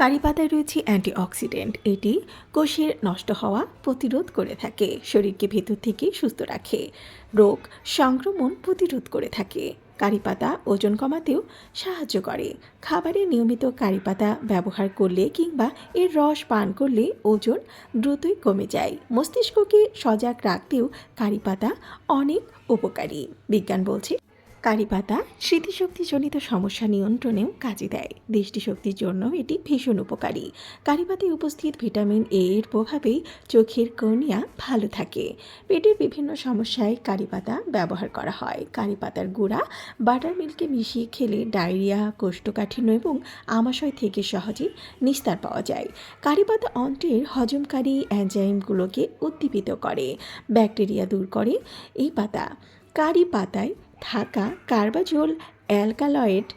কারি পাতায় রয়েছে অ্যান্টিঅক্সিডেন্ট। এটি কোষের নষ্ট হওয়া প্রতিরোধ করে থাকে, শরীরকে ভেতর থেকে সুস্থ রাখে, রোগ সংক্রমণ প্রতিরোধ করে থাকে। কারি পাতা ওজন কমাতেও সাহায্য করে। খাবারে নিয়মিত কারি পাতা ব্যবহার করলে কিংবা এর রস পান করলে ওজন দ্রুতই কমে যায়। মস্তিষ্ককে সজাগ রাখতেও কারি পাতা অনেক উপকারী। বিজ্ঞান বলছে কারি পাতা স্মৃতিশক্তিজনিত সমস্যা নিয়ন্ত্রণেও কাজে দেয়। দৃষ্টিশক্তির জন্য এটি ভীষণ উপকারী। কারি পাতায় উপস্থিত ভিটামিন এ এর প্রভাবেই চোখের কর্নিয়া ভালো থাকে। পেটের বিভিন্ন সমস্যায় কারি পাতা ব্যবহার করা হয়। কারি পাতার গুঁড়া, বাটার মিল্কে মিশিয়ে খেলে ডায়রিয়া, কোষ্ঠকাঠিন্য এবং আমাশয় থেকে সহজে নিস্তার পাওয়া যায়। কারি পাতা অন্ত্রের হজমকারী অ্যানজাইমগুলোকে উদ্দীপিত করে। ব্যাকটেরিয়া দূর করে এই পাতা। কারি পাতায় থাকা কার্বাজোল অ্যালকালয়েড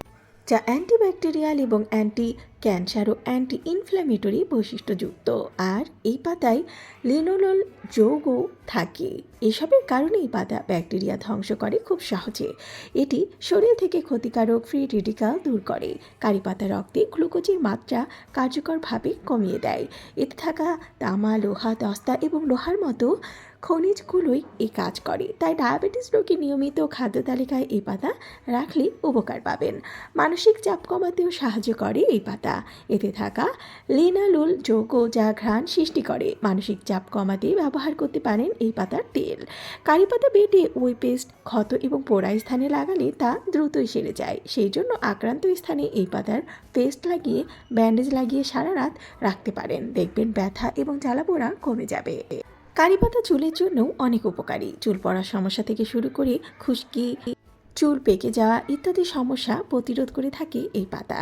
যা অ্যান্টিব্যাকটেরিয়াল এবং অ্যান্টি ক্যান্সার ও অ্যান্টি ইনফ্ল্যামেটরি বৈশিষ্ট্যযুক্ত। আর এই পাতায় লিনোলল যৌগও থাকে। এসবের কারণে এই পাতা ব্যাকটেরিয়া ধ্বংস করে খুব সহজে। এটি শরীর থেকে ক্ষতিকারক ফ্রি রেডিকাল দূর করে। কারি পাতা রক্তে গ্লুকোজের মাত্রা কার্যকরভাবে কমিয়ে দেয়। এতে থাকা তামা, লোহা, দস্তা এবং লোহার মতো খনিজগুলোই এই কাজ করে। তাই ডায়াবেটিস রোগী নিয়মিত খাদ্য তালিকায় এই পাতা রাখলে উপকার পাবেন। মানসিক চাপ কমাতেও সাহায্য করে এই পাতা। এতে থাকা লিনালুল যৌগ যা ঘ্রাণ সৃষ্টি করে। মানসিক চাপ কমাতে ব্যবহার করতে পারেন এই পাতার তেল। কারি পাতা বেটে ওই পেস্ট, ক্ষত এবং পোড়া স্থানে লাগালে তা দ্রুতই সেরে যায়। সেই জন্য আক্রান্ত স্থানে এই পাতার পেস্ট লাগিয়ে, ব্যান্ডেজ লাগিয়ে সারা রাত রাখতে পারেন। দেখবেন ব্যথা এবং জ্বালাপোড়া কমে যাবে। কারি পাতা চুলের জন্যও অনেক উপকারী। চুল পড়ার সমস্যা থেকে শুরু করে খুশকি, চুল পেকে যাওয়া ইত্যাদি সমস্যা প্রতিরোধ করে থাকে এই পাতা।